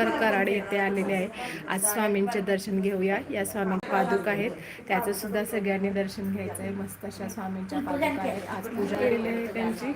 नगर कराड येथे आलेले आहे. आज स्वामींचे दर्शन घेऊया. या स्वामी पादुक आहेत. त्याचं सुद्धा सगळ्यांनी दर्शन घ्यायचं आहे. मस्त अशा स्वामींच्या पादुका आहेत. आज पूजा केलेली आहे त्यांची.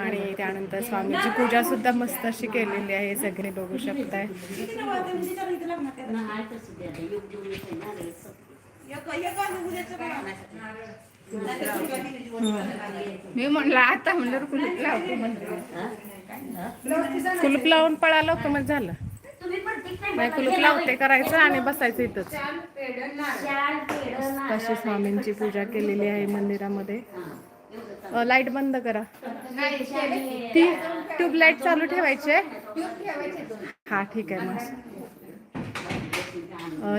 आणि त्यानंतर स्वामींची पूजा सुद्धा मस्त अशी केलेली आहे. सगळे बघू शकताय. मी म्हणलं आता म्हणलं कुलूप लावतो म्हणलं. कुलूप लावून पळालं होतं मग झालं. नाही कुलूप लावते करायचं आणि बसायचं इथंच. तशी स्वामींची पूजा केलेली आहे मंदिरामध्ये. लाइट बंद करा. ती ट्यूबलाईट चालू ठेवायची आहे. हा ठीक आहे मग.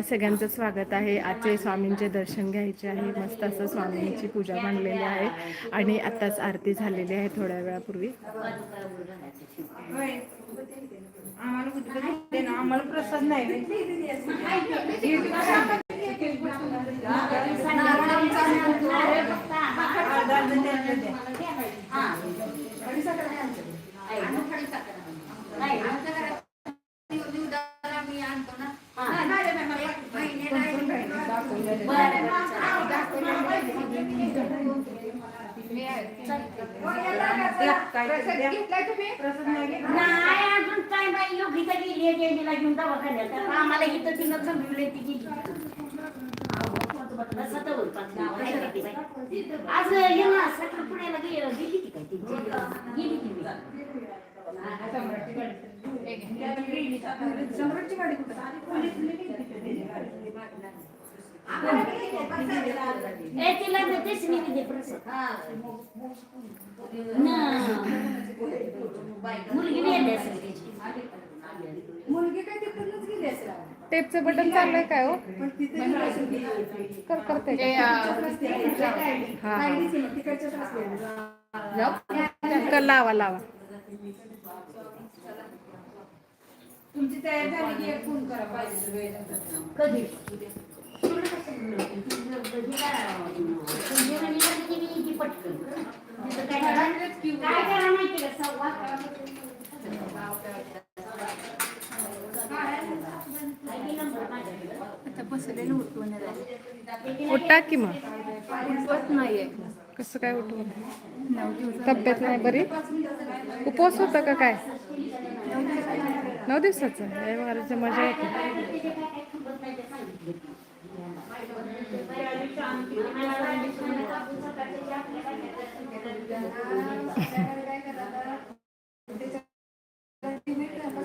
सगळ्यांचं स्वागत आहे. आजचे स्वामींचे दर्शन घ्यायचे आहे. मस्त असं स्वामींची पूजा मांडलेली आहे. आणि आत्ताच आरती झालेली आहे थोड्या वेळापूर्वी. आम्हाला प्रसाद नाही नाही अजून काय नाही योगी तर गेली आहे जेंडीला घेऊन दवाखान्यात तर आम्हाला इथं तिनं जमवलंय ती गेली आज ये ना साखरपुड्याला पुण्याला गेली ती काय ती गेली ती ए तिला देतेच नाही दे प्रसाद ना. मुलगी असेल. टेपचं बटन चाललंय काय हो? कर करते? हा हा. कर लावा लावा. तुमची तयारी झाली की एक फोन करा पाहिजे कधी? पटकन. तिथं काय करा? काय करा माहिती का सव्वा काय केलं बरं माझ्याकडं? आता बसलेलं उठवून की मग? उठवत नाहीये. कसं काय उठवून नऊ दिवस तब्येत नाही बरी? उपवास होता का काय? नऊ दिवसाचा? हे महाराजची मजा येते.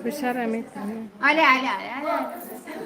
हुशार मी. आले आले आले आले